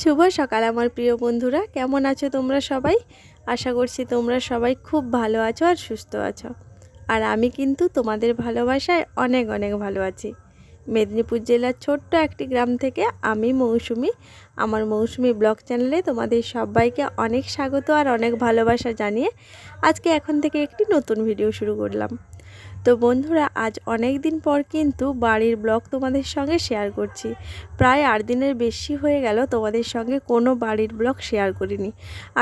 শুভ সকাল, আমার প্রিয় বন্ধুরা। কেমন আছো তোমরা সবাই? আশা করছি তোমরা সবাই খুব ভালো আছো আর সুস্থ আছো। আর আমি কিন্তু তোমাদের ভালোবাসায় অনেক অনেক ভালো আছি। মেদিনীপুর জেলার ছোট্ট একটি গ্রাম থেকে আমি মৌসুমি। আমার মৌসুমি ব্লগ চ্যানেলে তোমাদের সবাইকে অনেক স্বাগত আর অনেক ভালোবাসা জানিয়ে আজকে এখন থেকে একটি নতুন ভিডিও শুরু করলাম। তো বন্ধুরা, আজ অনেক দিন পর কিন্তু বাড়ির ব্লগ তোমাদের সঙ্গে শেয়ার করছি। প্রায় আট দিনের বেশি হয়ে গেল তোমাদের সঙ্গে কোনো বাড়ির ব্লগ শেয়ার করিনি।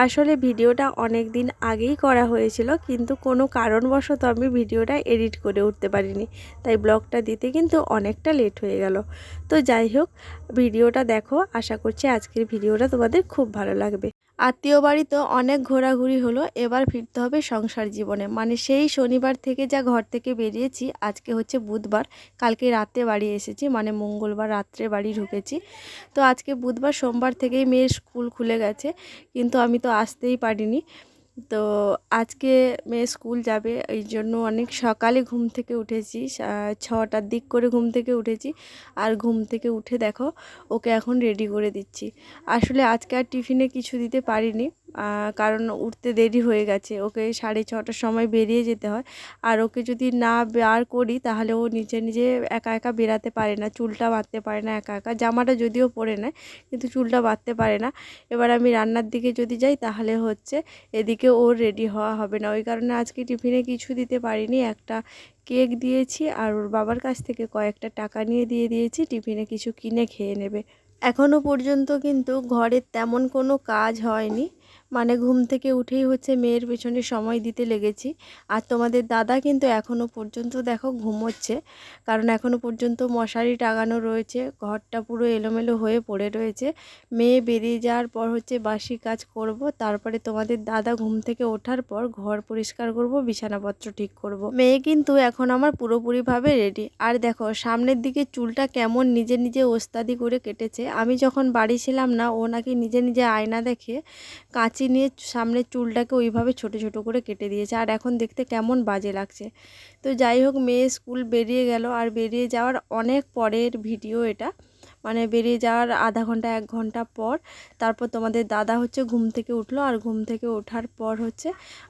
আসলে ভিডিওটা অনেক দিন আগেই করা হয়েছিল, কিন্তু কোনো কারণবশত আমি ভিডিওটা এডিট করে উঠতে পারিনি, তাই ব্লগটা দিতে কিন্তু অনেকটা লেট হয়ে গেল। তো যাই হোক, ভিডিওটা দেখো, আশা করছি আজকের ভিডিওটা তোমাদের খুব ভালো লাগবে। আত্মীয় বাড়ি তো অনেক ঘোরাঘুরি হলো, এবার ফিরতে হবে সংসার জীবনে। মানে সেই শনিবার থেকে যা ঘর থেকে বেরিয়েছি, আজকে হচ্ছে বুধবার, কালকে রাতে বাড়ি এসেছি মানে মঙ্গলবার রাত্রে বাড়ি ঢুকেছি। তো আজকে বুধবার, সোমবার থেকেই মেয়ের স্কুল খুলে গেছে, কিন্তু আমি তো আসতেই পারিনি। তো আজকে মেয়ে স্কুল যাবে, এই জন্য অনেক সকালে ঘুম থেকে উঠেছি। ছটার দিক করে ঘুম থেকে উঠেছি। আর ঘুম থেকে উঠে দেখো, ওকে এখন রেডি করে দিচ্ছি। আসলে আজকে আর টিফিনে কিছু দিতে পারিনি কারণ উঠতে দেরি হয়ে গেছে। ওকে সাড়ে ছটার সময় বেরিয়ে যেতে হয়। আর ওকে যদি না বার করি, তাহলে ও নিজে নিজে একা একা বেরাতে পারে না, চুলটা বাঁধতে পারে না একা একা। জামাটা যদিও পরে নেয়, কিন্তু চুলটা বাঁধতে পারে না। এবার আমি রান্নার দিকে যদি যাই, তাহলে হচ্ছে এদিকে ওর রেডি হওয়া হবে না। ওই কারণে আজকে টিফিনে কিছু দিতে পারিনি। একটা কেক দিয়েছি আর ওর বাবার কাছ থেকে কয়েকটা টাকা নিয়ে দিয়ে দিয়েছি। টিফিনে কিছু কিনে খেয়ে নেবে। এখনও পর্যন্ত কিন্তু ঘরের তেমন কোনো কাজ হয়নি। মানে ঘুম থেকে উঠেই হচ্ছে মেয়ের পেছনে সময় দিতে লেগেছি। আর তোমাদের দাদা কিন্তু এখনও পর্যন্ত দেখো ঘুমোচ্ছে, কারণ এখনও পর্যন্ত মশারি টাঙানো রয়েছে, ঘরটা পুরো এলোমেলো হয়ে পড়ে রয়েছে। মেয়ে বেরিয়ে যাওয়ার পর হচ্ছে বাসি কাজ করব, তারপরে তোমাদের দাদা ঘুম থেকে ওঠার পর ঘর পরিষ্কার করব, বিছানাপত্র ঠিক করব। মেয়ে কিন্তু এখন আমার পুরোপুরিভাবে রেডি আর দেখো, সামনের দিকে চুলটা কেমন নিজে নিজে ওস্তাদি করে কেটেছে। আমি যখন বাড়ি ছিলাম না, ও নাকি নিজে নিজে আয়না দেখে কাঁচি নিয়ে সামনের চুলটাকে ওইভাবে ছোট ছোট করে কেটে দিয়েছে। আর এখন দেখতে কেমন বাজে লাগছে। তো যাই হোক, মেয়ে স্কুল বেরিয়ে গেল। আর বেরিয়ে যাওয়ার অনেক পরের ভিডিও এটা। মানে বেরিয়ে যাওয়ার আধা ঘণ্টা, এক ঘণ্টা পর তারপর তোমাদের দাদা হচ্ছে ঘুম থেকে উঠল আর ঘুম থেকে ওঠার পর হচ্ছে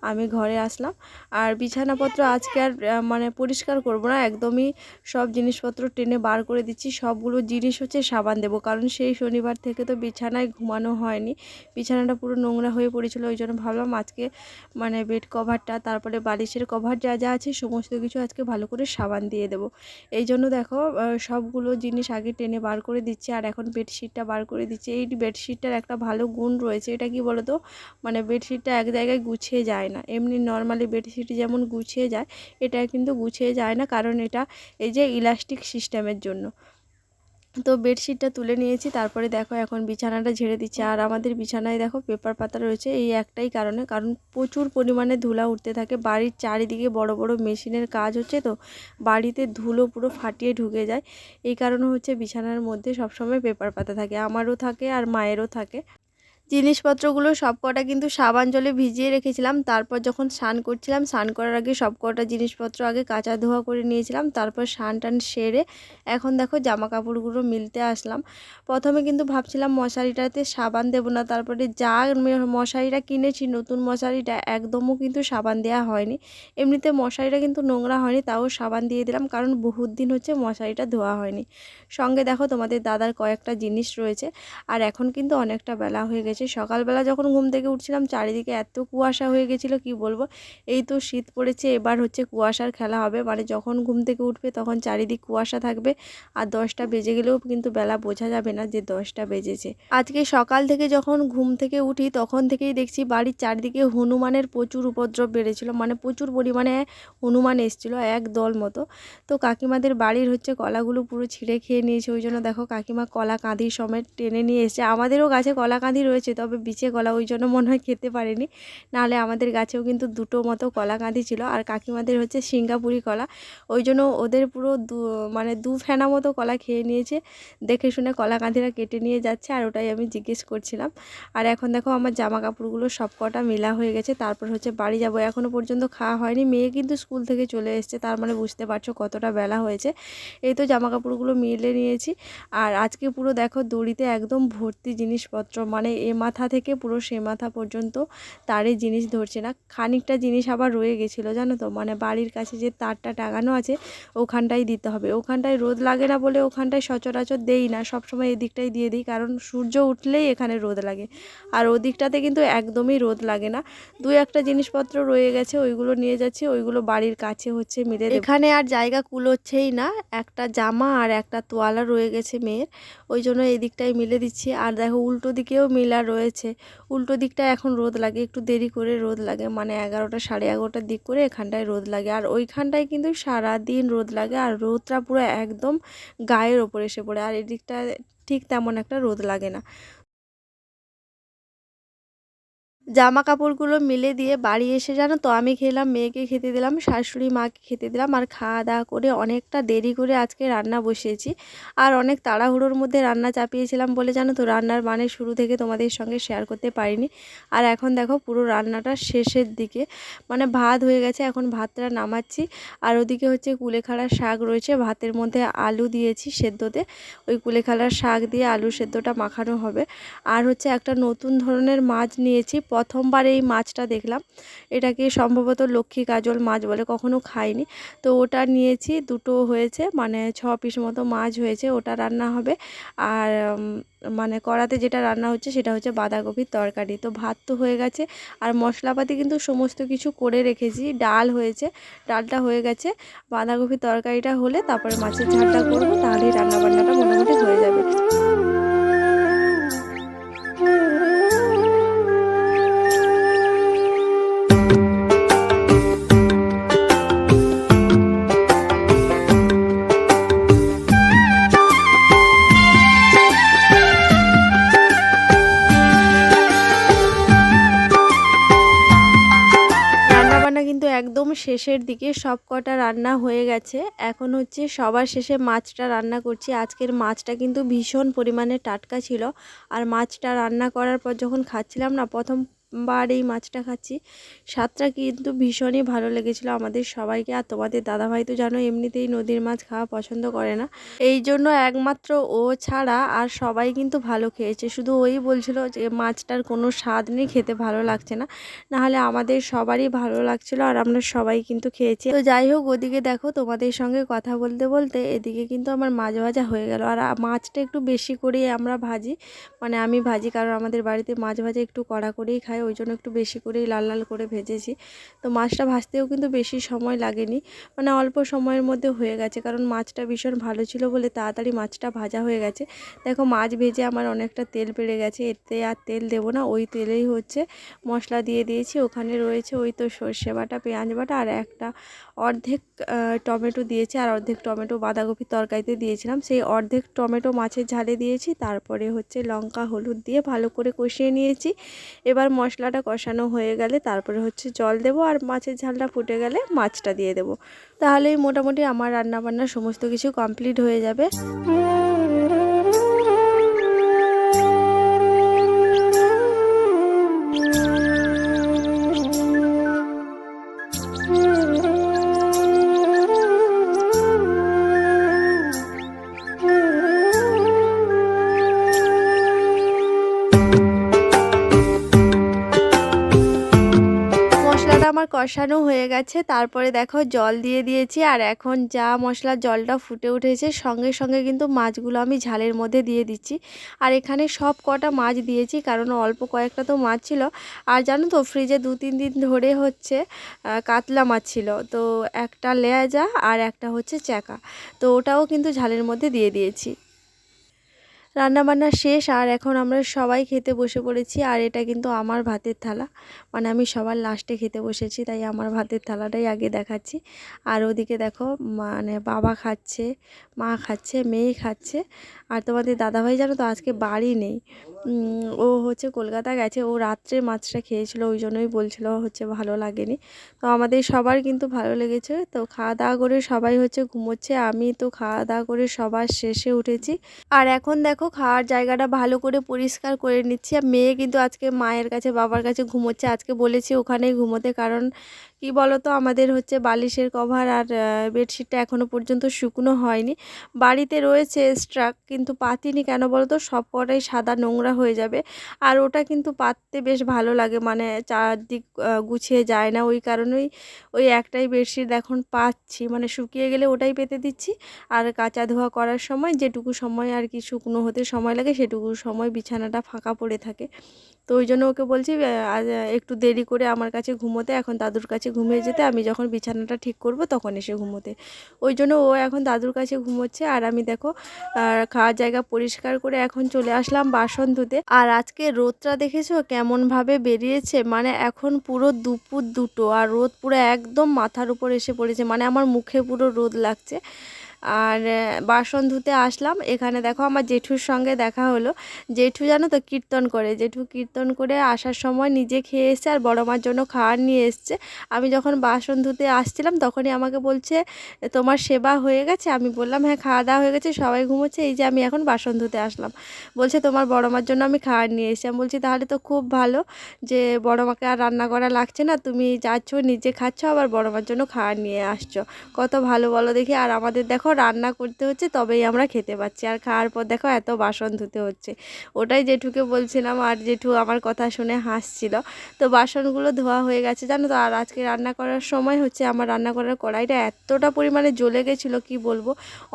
আমি ঘরে আসলাম। আর বিছানাপত্র আজকে আর মানে পরিষ্কার করব না, একদমই সব জিনিসপত্র টেনে বার করে দিচ্ছি, সবগুলো জিনিস হচ্ছে সাবান দেবো, কারণ সেই শনিবার থেকে তো বিছানায় ঘুমানো হয়নি, বিছানাটা পুরো নোংরা হয়ে পড়েছিল, ওই জন্য ভাবলাম আজকে মানে বেড কভারটা, তারপরে বালিশের কভার যা যা আছে সমস্ত কিছু আজকে ভালো করে সাবান দিয়ে দেবো। এই জন্য দেখো সবগুলো জিনিস আগে টেনে বার করে দিচ্ছি আর এখন বেডশিটটা বার করে দিচ্ছে। এই বেডশিটটার একটা ভালো গুণ রয়েছে, এটা কি বলো তো মানে বেডশিটটা এক জায়গায় গুছিয়ে যায় না। এমনি নর্মালি বেডশিট যেমন গুছিয়ে যায়, এটা কিন্তু গুছিয়ে যায় না, কারণ এটা এই যে ইলাস্টিক সিস্টেমের জন্য। তো বেডশিটটা তুলে নিয়েছি, তারপরে দেখো এখন বিছানাটা ঝেড়ে দিচ্ছি। আর আমাদের বিছানায় দেখো পেপার পাতা রয়েছে, এই একটাই কারণে। কারণ প্রচুর পরিমাণে ধুলা উঠতে থাকে, বাড়ির চারিদিকে বড় বড় মেশিনের কাজ হচ্ছে তো, বাড়িতে ধুলো পুরো ফাটিয়ে ঢুকে যায়। এই কারণে হচ্ছে বিছানার মধ্যে সবসময় পেপার পাতা থাকে, আমারও থাকে আর মায়েরও থাকে। জিনিসপত্রগুলো সব কটা কিন্তু সাবান জলে ভিজিয়ে রেখেছিলাম। তারপর যখন স্নান করছিলাম, স্নান করার আগে সব কটা জিনিসপত্র আগে কাঁচা ধোয়া করে নিয়েছিলাম। তারপর স্নান টান সেরে এখন দেখো জামা কাপড়গুলো মিলতে আসলাম। প্রথমে কিন্তু ভাবছিলাম মশারিটাতে সাবান দেবো না। তারপরে যা মশারিটা কিনেছি, নতুন মশারিটা, একদমও কিন্তু সাবান দেওয়া হয়নি। এমনিতে মশারিটা কিন্তু নোংরা হয়নি, তাও সাবান দিয়ে দিলাম। কারণ বহুত দিন হচ্ছে মশারিটা ধোয়া হয়নি। সঙ্গে দেখো তোমাদের দাদার কয়েকটা জিনিস রয়েছে। আর এখন কিন্তু অনেকটা বেলা হয়ে গেছে। সকালবেলা যখন ঘুম থেকে উঠছিলাম, চারিদিকে এত কুয়াশা হয়ে গেছিল, কি বলব? এই তো শীত পড়েছে, এবার হচ্ছে কুয়াশার খেলা হবে। মানে যখন ঘুম থেকে উঠবে তখন চারিদিক কুয়াশা থাকবে। আর দশটা বেজে গেলেও কিন্তু বেলা বোঝা যাবে না যে দশটা বেজেছে। আজকে সকাল থেকে যখন ঘুম থেকে উঠি, তখন থেকেই দেখছি বাড়ির চারিদিকে হনুমানের প্রচুর উপদ্রব বেড়েছিল। মানে প্রচুর পরিমাণে হনুমান এসেছিল, এক দল মতো। তো কাকিমাদের বাড়ির হচ্ছে কলাগুলো পুরো ছিঁড়ে খেয়ে নিয়েছে। ওই জন্য দেখো কাকিমা কলা কাঁধির সমেত টেনে নিয়ে এসেছে। আমাদেরও গাছে কলা কাঁধি রয়েছে। হয়েছে, তবে বিচে কলা ওই জন্য মনে হয় খেতে পারেনি। নাহলে আমাদের গাছেও কিন্তু দুটো মতো কলা কাঁদি ছিল। আর কাকিমাদের হচ্ছে সিঙ্গাপুরি কলা। ওই জন্য ওদের পুরো দু মানে দু ফেনা মতো কলা খেয়ে নিয়েছে। দেখে শুনে কলা কাঁদিরা কেটে নিয়ে যাচ্ছে, আর ওটাই আমি জিজ্ঞেস করছিলাম। আর এখন দেখো আমার জামা কাপড়গুলো সব কটা মেলা হয়ে গেছে। তারপর হচ্ছে বাড়ি যাব। এখনও পর্যন্ত খাওয়া হয়নি। মেয়ে কিন্তু স্কুল থেকে চলে এসছে। তার মানে বুঝতে পারছ কতটা বেলা হয়েছে। এই তো জামা কাপড়গুলো মিলে নিয়েছি। আর আজকে পুরো দেখো দড়িতে একদম ভর্তি জিনিসপত্র। মানে এ মাথা থেকে পুরো সে মাথা পর্যন্ত তারে জিনিস ধরছে না। খানিকটা জিনিস আবার রয়ে গেছিল, জানো তো? মানে বাড়ির কাছে যে তারটা টাঙানো আছে, ওখানটাই দিতে হবে। ওখানটায় রোদ লাগে না বলে ওখানটায় সচরাচর দেই না। সবসময় এদিকটাই দিয়ে দিই, কারণ সূর্য উঠলেই এখানে রোদ লাগে। আর ওদিকটাতে কিন্তু একদমই রোদ লাগে না। দু একটা জিনিসপত্র রয়ে গেছে, ওইগুলো নিয়ে যাচ্ছি, ওইগুলো বাড়ির কাছে হচ্ছে মিলে এখানে আর জায়গা কুলোচ্ছেই না। একটা জামা আর একটা তোয়ালা রয়ে গেছে মেয়ের। ওই জন্য এই দিকটাই মিলে দিচ্ছি। আর দেখো, উল্টো দিকেও মিলা রয়েছে। উল্টো দিকটা এখন রোদ লাগে, একটু দেরি করে রোদ লাগে। মানে এগারোটা সাড়ে এগারোটার দিক করে এখানটায় রোদ লাগে। আর ওইখানটায় কিন্তু সারা দিন রোদ লাগে আর রোদটা পুরো একদম গায়ের ওপর এসে পড়ে। আর এদিকটা ঠিক তেমন একটা রোদ লাগে না। জামা কাপড়গুলো মিলে দিয়ে বাড়ি এসে জানো তো, আমি খেলাম, মেয়েকে খেতে দিলাম, শাশুড়ি মাকে খেতে দিলাম আর খাওয়া দাওয়া করে অনেকটা দেরি করে আজকে রান্না বসিয়েছি। আর অনেক তাড়াহুড়োর মধ্যে রান্না চাপিয়েছিলাম বলে জানো তো, রান্নার মানে শুরু থেকে তোমাদের সঙ্গে শেয়ার করতে পারিনি। আর এখন দেখো পুরো রান্নাটা শেষের দিকে। মানে ভাত হয়ে গেছে, এখন ভাতটা নামাচ্ছি। আর ওদিকে হচ্ছে কুলেখাড়ার শাক রয়েছে, ভাতের মধ্যে আলু দিয়েছি সেদ্ধতে। ওই কুলেখাড়ার শাক দিয়ে আলু সেদ্ধটা মাখানো হবে। আর হচ্ছে একটা নতুন ধরনের মাছ নিয়েছি প্রথমবার এই মাছটা দেখলাম। এটাকে সম্ভবত লক্ষ্মী কাজল মাছ বলে কখনো খাইনি। তো ওটা নিয়েছি, দুটো হয়েছে মানে ছ পিস মতো মাছ হয়েছে, ওটা রান্না হবে। আর মানে কড়াতে যেটা রান্না হচ্ছে সেটা হচ্ছে বাঁধাকপির তরকারি। তো ভাত তো হয়ে গেছে। আর মশলাপাতি কিন্তু সমস্ত কিছু করে রেখেছি। ডাল হয়েছে, ডালটা হয়ে গেছে। বাঁধাকপির তরকারিটা হলে তারপরে মাছের ঝালটা করব, তাহলেই রান্নাবান্নাটা মোটামুটি হয়ে যাবে। শেষের দিকে সব কটা রান্না হয়ে গেছে। এখন হচ্ছে সবার শেষে মাছটা রান্না করছি। আজকের মাছটা কিন্তু ভীষণ পরিমাণে টাটকা ছিল। আর মাছটা রান্না করার পর যখন খাচ্ছিলাম না প্রথমবার এই মাছটা খাচ্ছি। স্বাদটা কিন্তু ভীষণই ভালো লেগেছিলো আমাদের সবাইকে। আর তোমাদের দাদাভাই তো জানো এমনিতেই নদীর মাছ খাওয়া পছন্দ করে না। এই জন্য একমাত্র ও ছাড়া আর সবাই কিন্তু ভালো খেয়েছে। শুধু ওই বলছিল যে মাছটার কোনো স্বাদ নেই, খেতে ভালো লাগছে না। নাহলে আমাদের সবারই ভালো লাগছিল আর আমরা সবাই কিন্তু খেয়েছি। তো যাই হোক, ওদিকে দেখো তোমাদের সঙ্গে কথা বলতে বলতে এদিকে কিন্তু আমার মাছ ভাজা হয়ে গেল। আর মাছটা একটু বেশি করেই আমরা ভাজি। মানে আমি ভাজি, কারণ আমাদের বাড়িতে মাছ ভাজা একটু কড়া করেই খাই। ওই জন্য একটু বেশি করেই লাল লাল করে ভেজেছি। তো মাছটা ভাজতেও কিন্তু বেশি সময় লাগেনি। মানে অল্প সময়ের মধ্যে হয়ে গেছে, কারণ মাছটা ভীষণ ভালো ছিল বলে তাড়াতাড়ি মাছটা ভাজা হয়ে গেছে। দেখো মাছ ভেজে আমার অনেকটা তেল বেড়ে গেছে, এতে আর তেল দেবো না, ওই তেলেই হচ্ছে মশলা দিয়ে দিয়েছি। ওখানে রয়েছে ওই তো সর্ষে বাটা, পেঁয়াজ বাটা আর একটা অর্ধেক টমেটো দিয়েছি আর অর্ধেক টমেটো বাঁধাকপির তরকারিতে দিয়েছিলাম। সেই অর্ধেক টমেটো মাছের ঝালে দিয়েছি, তারপরে হচ্ছে লঙ্কা, হলুদ দিয়ে ভালো করে কষিয়ে নিয়েছি। এবার মশলাটা কষানো হয়ে গেলে তারপরে হচ্ছে জল দেবো আর মাছের ঝালটা ফুটে গেলে মাছটা দিয়ে দেবো। তাহলেই মোটামুটি আমার রান্নাবান্না সমস্ত কিছু কমপ্লিট হয়ে যাবে। আমার কষানো হয়ে গেছে, তারপরে দেখো জল দিয়ে দিয়েছি আর এখন যা মশলার জলটা ফুটে উঠেছে, সঙ্গে সঙ্গে কিন্তু মাছগুলো আমি ঝালের মধ্যে দিয়ে দিচ্ছি। আর এখানে সব কটা মাছ দিয়েছি, কারণ অল্প কয়েকটা তো মাছ ছিল। আর জানো তো, ফ্রিজে দু তিন দিন ধরে হচ্ছে কাতলা মাছ ছিল। তো একটা লেয়াজা আর একটা হচ্ছে চ্যাকা। তো ওটাও কিন্তু ঝালের মধ্যে দিয়ে দিয়েছি। রান্নাবান্না শেষ, আর এখন আমরা সবাই খেতে বসে পড়েছি, আর এটা কিন্তু আমার ভাতের থালা। মানে আমি সবার লাস্টে খেতে বসেছি, তাই আমার ভাতের থালাটাই আগে দেখাচ্ছি। আর ওদিকে দেখো মানে বাবা খাচ্ছে, মা খাচ্ছে, মেয়ে খাচ্ছে। আর তোমাদের দাদাভাই জানো তো আজকে বাড়ি নেই। ও হচ্ছে কলকাতা গেছে, ও রাত্রে মাছটা খেয়েছিল, ওই জন্যই বলছিল হচ্ছে ভালো লাগেনি। তো আমাদের সবার কিন্তু ভালো লেগেছে, তো খাওয়া দাওয়া করে সবাই হচ্ছে ঘুমোচ্ছে, আমি তো খাওয়া দাওয়া করে সবার শেষে উঠেছি। আর এখন দেখো খাওয়ার জায়গাটা ভালো করে পরিষ্কার করে নিচ্ছি, আর মেয়ে কিন্তু আজকে মায়ের কাছে, বাবার কাছে ঘুমোচ্ছে, আজকে বলেছি ওখানেই ঘুমোতে, কারণ কি বলো তো আমাদের হচ্ছে বালিশের কভার আর বেডশিটটা এখনও পর্যন্ত শুকনো হয়নি। বাড়িতে রয়েছে স্ট্রাক, কিন্তু পাতিনি কেন বলো তো সব কটাই সাদা নোংরা হয়ে যাবে। আর ওটা কিন্তু পাততে বেশ ভালো লাগে মানে চারদিক গুছিয়ে যায় না। ওই কারণেই ওই একটাই বেডশিট এখন পাচ্ছি। মানে শুকিয়ে গেলে ওটাই পেতে দিচ্ছি। আর কাচা ধোয়া করার সময় যেটুকু সময় আর কি শুকনো হতে সময় লাগে, সেটুকু সময় বিছানাটা ফাঁকা পড়ে থাকে। তো ওই জন্য ওকে বলছি একটু দেরি করে আমার কাছে ঘুমোতে, এখন দাদুর কাছে ঘুমিয়ে যেতে, আমি যখন বিছানাটা ঠিক করব তখন এসে ঘুমোতে। ওই জন্য ও এখন দাদুর কাছে ঘুমোচ্ছে, আর আমি দেখো, আর খাওয়ার জায়গা পরিষ্কার করে এখন চলে আসলাম বাসন ধুতে। আর আজকে রোদটা দেখেছ? কেমনভাবে বেরিয়েছে? মানে এখন পুরো দুপুর দুটো, আর রোদ পুরো একদম মাথার উপর এসে পড়েছে। মানে আমার মুখে পুরো রোদ লাগছে। আর বাসন ধুতে আসলাম। এখানে দেখো আমার জেঠুর সঙ্গে দেখা হলো। জেঠু জানো তো কীর্তন করে। জেঠু কীর্তন করে আসার সময় নিজে খেয়ে এসছে আর বড় মার জন্য খাওয়ার নিয়ে এসছে। আমি যখন বাসন ধুতে আসছিলাম তখনই আমাকে বলছে, তোমার সেবা হয়ে গেছে? আমি বললাম হ্যাঁ খাওয়া দাওয়া হয়ে গেছে, সবাই ঘুমোচ্ছে। এই যে আমি এখন বাসন ধুতে আসলাম। বলছে, তোমার বড় মার জন্য আমি খাওয়ার নিয়ে এসেছি। আমি বলছি, তাহলে তো খুব ভালো যে বড় মাকে আর রান্না করা লাগছে না। তুমি যাচ্ছ, নিজে খাচ্ছ, আবার বড় মার জন্য খাওয়ার নিয়ে আসছো। কত ভালো বলো দেখি। আর আমাদের দেখো রান্না করতে হচ্ছে, তবেই আমরা খেতে পাচ্ছি। আর খাওয়ার পর দেখো এত বাসন ধুতে হচ্ছে। ওটাই জেঠুকে বলছিলাম, আর জেঠু আমার কথা শুনে হাসছিল। তো বাসনগুলো ধোয়া হয়ে গেছে, জানো তো? আর আজকে রান্না করার সময় হচ্ছে আমার রান্না করার কড়াইটা এতটা পরিমাণে জ্বলে গেছিল, কি বলব?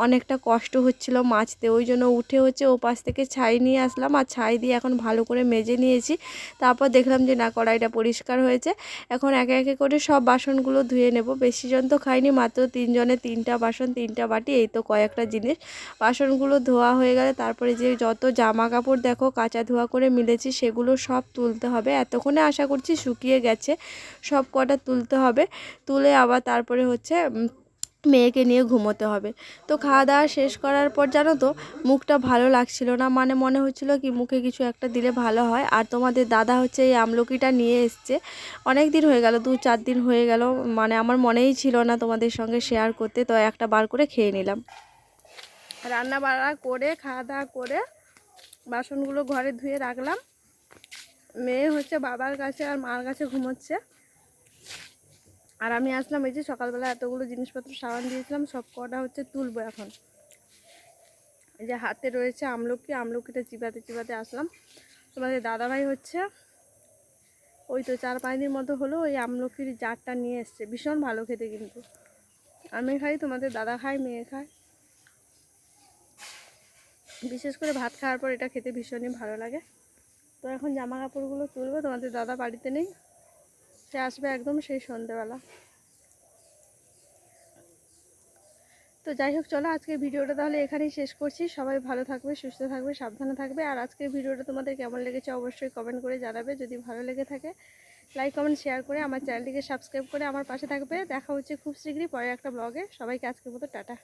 অনেকটা কষ্ট হচ্ছিল মাছতে ওই জন্য উঠে হচ্ছে ও পাশ থেকে ছাই নিয়ে আসলাম, আর ছাই দিয়ে এখন ভালো করে মেজে নিয়েছি। তারপর দেখলাম যে না, কড়াইটা পরিষ্কার হয়েছে। এখন একে একে করে সব বাসনগুলো ধুয়ে নেব। বেশি জন তো খাইনি, মাত্র তিনজনে তিনটা বাসন, তিনটা বাটি এই তো কয়েকটা জিনিস। বাসনগুলো ধোয়া হয়ে গেলে তারপরে যে যত জামা কাপড় দেখো, কাঁচা ধোয়া করে মিলেছি, সেগুলো সব তুলতে হবে। এতক্ষণে আশা করছি শুকিয়ে গেছে, সব কটা তুলতে হবে। তুলে আবার তারপরে হচ্ছে মেয়েকে নিয়ে ঘুমোতে হবে। তো খাওয়া দাওয়া শেষ করার পর জানো তো, মুখটা ভালো লাগছিল না। মানে মনে হচ্ছিল কি, মুখে কিছু একটা দিলে ভালো হয়। আর তোমাদের দাদা হচ্ছে এই আমলকিটা নিয়ে এসছে। অনেক দিন হয়ে গেল, দু চার দিন হয়ে গেল। মানে আমার মনেই ছিল না তোমাদের সঙ্গে শেয়ার করতে। তো একটা বার করে খেয়ে নিলাম। রান্না বাড়া করে, খাওয়া দাওয়া করে বাসনগুলো ঘরে ধুয়ে রাখলাম। মেয়ে হচ্ছে বাবার কাছে আর মার কাছে ঘুমোচ্ছে। আর আমি আসলাম এই যে সকালবেলা এতগুলো জিনিসপত্র সাবান দিয়েছিলাম, সব কটা হচ্ছে তুলবো এখন। এই যে হাতে রয়েছে আমলকি, আমলকিটা চিবাতে চিবাতে আসলাম। তোমাদের দাদাভাই হচ্ছে, ওই তো চার পাঁচ দিন মতো হলো ওই আমলকির জারটা নিয়ে এসছে। ভীষণ ভালো খেতে কিন্তু। আমি খাই, তোমাদের দাদা খায়, মেয়ে খায়। বিশেষ করে ভাত খাওয়ার পর এটা খেতে ভীষণই ভালো লাগে। তো এখন জামা কাপড়গুলো তুলবো, তোমাদের দাদা বাড়িতে নেই। সে আসবে একদম সেই সন্ধেবেলা তো যাই হোক, চলো আজকের ভিডিওটা তাহলে এখানেই শেষ করছি। সবাই ভালো থাকবে, সুস্থ থাকবে, সাবধানে থাকবে। আর আজকের ভিডিওটা তোমাদের কেমন লেগেছে অবশ্যই কমেন্ট করে জানাবে। যদি ভালো লেগে থাকে লাইক কমেন্ট শেয়ার করে আমার চ্যানেলটিকে সাবস্ক্রাইব করে আমার পাশে থাকবে। দেখা হচ্ছে খুব শীঘ্রই পরে একটা ব্লগে সবাইকে আজকের মতো টাটা।